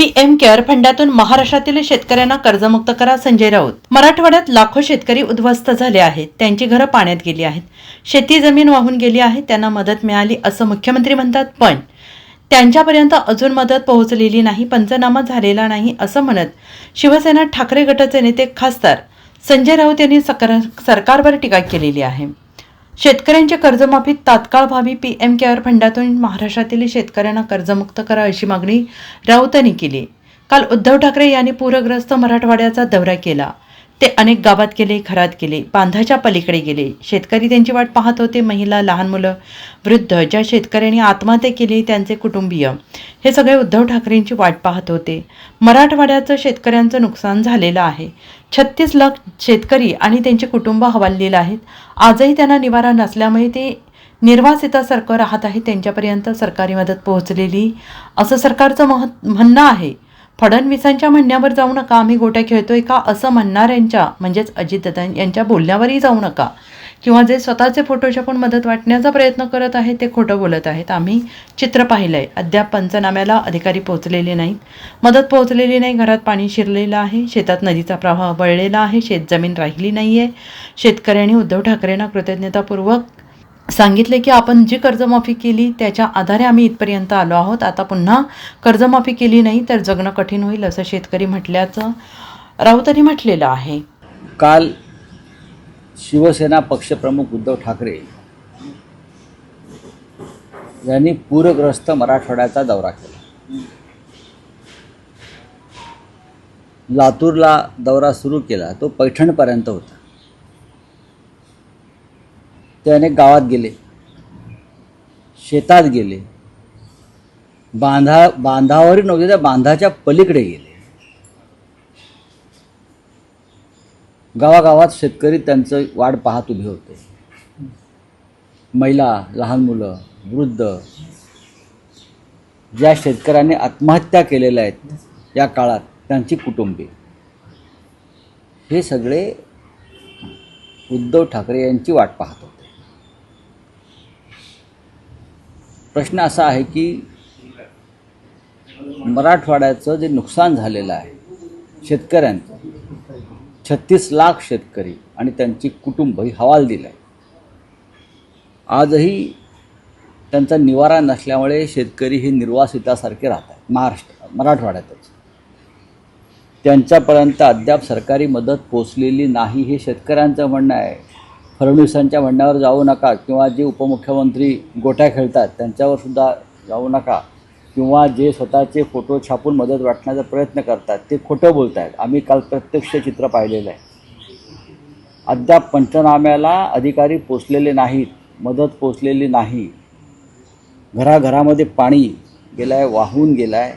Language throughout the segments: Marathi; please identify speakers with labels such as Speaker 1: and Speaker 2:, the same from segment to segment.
Speaker 1: पीएम केअर फंडातून महाराष्ट्रातील शेतकऱ्यांना कर्जमुक्त करा संजय राऊत. मराठवाड्यात लाखो शेतकरी उद्ध्वस्त झाले आहेत. त्यांची घरं पाण्यात गेली आहेत. शेती जमीन वाहून गेली आहे. त्यांना मदत मिळाली असं मुख्यमंत्री म्हणतात पण त्यांच्यापर्यंत अजून मदत पोहोचलेली नाही पंचनामा झालेला नाही असं म्हणत शिवसेना ठाकरे गटाचे नेते खासदार संजय राऊत यांनी सकर सरकारवर टीका केलेली आहे. शेतकऱ्यांच्या कर्जमाफीत तात्काळ व्हावी पीएम केअर फंडातून महाराष्ट्रातील शेतकऱ्यांना कर्जमुक्त करा अशी मागणी राऊतांनी केली. काल उद्धव ठाकरे यांनी पूरग्रस्त मराठवाड्याचा दौरा केला. ते अनेक गावात गेले घरात गेले बांधाच्या पलीकडे गेले. शेतकरी त्यांची वाट पाहत होते. महिला लहान मुलं वृद्ध ज्या शेतकऱ्यांनी आत्महत्या केली त्यांचे कुटुंबीय. हे सगळे उद्धव ठाकरेंची वाट पाहत होते. मराठवाड्याचं शेतकऱ्यांचं नुकसान झालेलं आहे. छत्तीस लाख शेतकरी आणि त्यांचे कुटुंब हवाललेले आहेत. आजही त्यांना निवारा नसल्यामुळे ते निर्वासितासारखं राहत आहे. त्यांच्यापर्यंत सरकारी मदत पोहोचलेली. असं सरकारचं मह म्हणणं आहे. फडणवीसांच्या म्हणण्यावर जाऊ नका आम्ही गोट्या खेळतोय का असं म्हणणाऱ्यांच्या म्हणजेच अजितदादा यांच्या बोलण्यावरही जाऊ नका. किंवा जे स्वतःचे फोटो छापून मदत वाटण्याचा प्रयत्न करत आहेत ते खोटं बोलत आहेत. आम्ही चित्र पाहिलं आहे अद्याप पंचनाम्याला अधिकारी पोहोचलेले नाहीत. मदत पोहोचलेली नाही. घरात पाणी शिरलेलं आहे. शेतात नदीचा प्रवाह वळलेला आहे. शेतजमीन राहिली नाही आहे शेतकऱ्यांनी उद्धव ठाकरेंना कृतज्ञतापूर्वक सांगितले की आपण जी कर्जमाफी केली त्याच्या आधारे आम्ही इथपर्यंत आलो आहोत. आता पुन्हा कर्जमाफी केली नाही तर जगणं कठीण होईल असं शेतकरी म्हटल्याचं राऊतांनी म्हटलेलं आहे.
Speaker 2: काल शिवसेना पक्षप्रमुख उद्धव ठाकरे यांनी पूरग्रस्त मराठवाड्याचा दौरा केला. लातूरला दौरा सुरू केला. तो पैठणपर्यंत होता. ते अनेक गावात गेले. शेतात गेले. बांधा बांधावरील नव्हते त्या बांधाच्या पलीकडे गेले. गावागावात शेतकरी त्यांचं वाट पाहत उभे होते. महिला लहान मुलं वृद्ध ज्या शेतकऱ्यांनी आत्महत्या केलेल्या आहेत या काळात त्यांची कुटुंबे. हे सगळे उद्धव ठाकरे यांची वाट पाहत होते. प्रश्न असा आहे की मराठवाड्याचं जे नुकसान झालेलं आहे शेतकऱ्यांचं छत्तीस लाख शेतकरी आणि त्यांची कुटुंब ही हवाल दिलं आहे आजही त्यांचा निवारा नसल्यामुळे शेतकरी हे निर्वासितासारखे राहत आहेत महाराष्ट्र मराठवाड्यातच. त्यांच्यापर्यंत अद्याप सरकारी मदत पोचलेली नाही हे शेतकऱ्यांचं म्हणणं आहे. फडणवीसांच्या म्हणण्यावर जाऊ नका किंवा जे उपमुख्यमंत्री गोट्या खेळतात त्यांच्यावर सुद्धा जाऊ नका किंवा जे स्वतःचे फोटो छापून मदत वाटण्याचा प्रयत्न करतात ते खोटं बोलत आहेत आम्ही काल प्रत्यक्ष चित्र पाहिलेलं आहे. अद्याप पंचनाम्याला अधिकारी पोचलेले नाहीत मदत पोचलेली नाही. घराघरामध्ये पाणी गेलं आहे वाहून गेलं आहे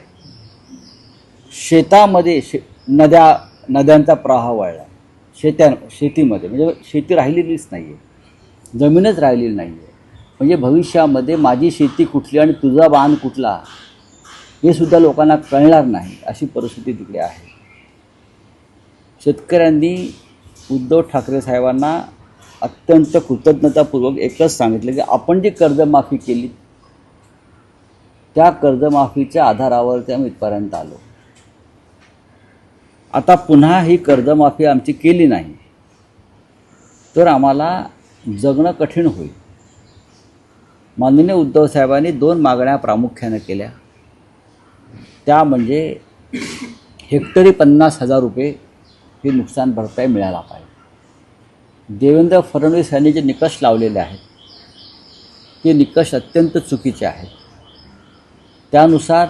Speaker 2: शेतामध्ये शे नद्या नद्यांचा प्रवाह वाढला शेत्या शेतीमध्ये. म्हणजे शेती राहिलेलीच नाही आहे जमीनच राहिलेली नाही आहे म्हणजे भविष्यामध्ये माझी शेती कुठली आणि तुझा बांध कुठला हे सुद्धा लोकांना कळणार नाही अशी परिस्थिती तिकडे आहे. शेतकऱ्यांनी उद्धव ठाकरे साहेबांना अत्यंत कृतज्ञतापूर्वक एकच सांगितलं की आपण जी कर्जमाफी केली त्या कर्जमाफीच्या आधारावरती आम्ही इथपर्यंत आलो. आता पुन्हा ही कर्जमाफी आमची केली नाही तर आम्हाला जगणं कठीण होईल. माननीय उद्धव साहेबांनी दोन मागण्या प्रामुख्यानं केल्या. त्या म्हणजे हेक्टरी पन्नास हजार रुपये ही नुकसान भरपाई मिळायला पाहिजे. देवेंद्र फडणवीस यांनी जे निकष लावलेले आहेत ते निकष अत्यंत चुकीचे आहेत. त्यानुसार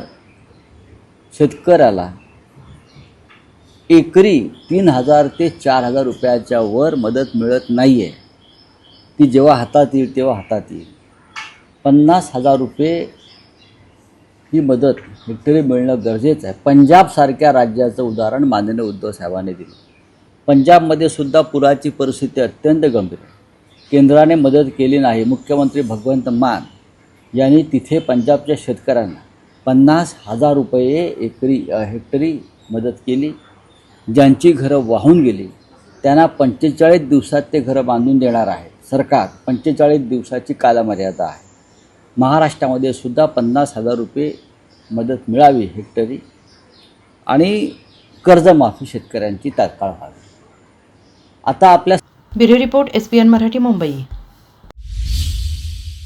Speaker 2: शेतकऱ्याला एकरी तीन हजार ते चार हजार रुपयाच्या वर मदत मिळत नाही आहे ती जेव्हा हातात येईल तेव्हा हातात येईल. पन्नास हजार रुपये ही मदत हेक्टरी मिळणं गरजेचं आहे. पंजाबसारख्या राज्याचं उदाहरण माननीय उद्धव साहेबांनी दिलं. पंजाबमध्ये सुद्धा पुराची परिस्थिती अत्यंत गंभीर आहे. केंद्राने मदत केली नाही मुख्यमंत्री भगवंत मान यांनी तिथे पंजाबच्या शेतकऱ्यांना पन्नास हजार रुपये एकरी हेक्टरी मदत केली. ज्यांची घरं वाहून गेली त्यांना पंचेचाळीस दिवसात ते घरं बांधून देणार आहे. सरकार पंचेचाळीस दिवसाची कालमर्यादा आहे. महाराष्ट्रामध्ये सुद्धा पन्नास हजार रुपये मदत मिळावी हेक्टरी आणि कर्जमाफी शेतकऱ्यांची तात्काळ व्हावी. आता आपल्या
Speaker 1: bureau report N Marathi Mumbai.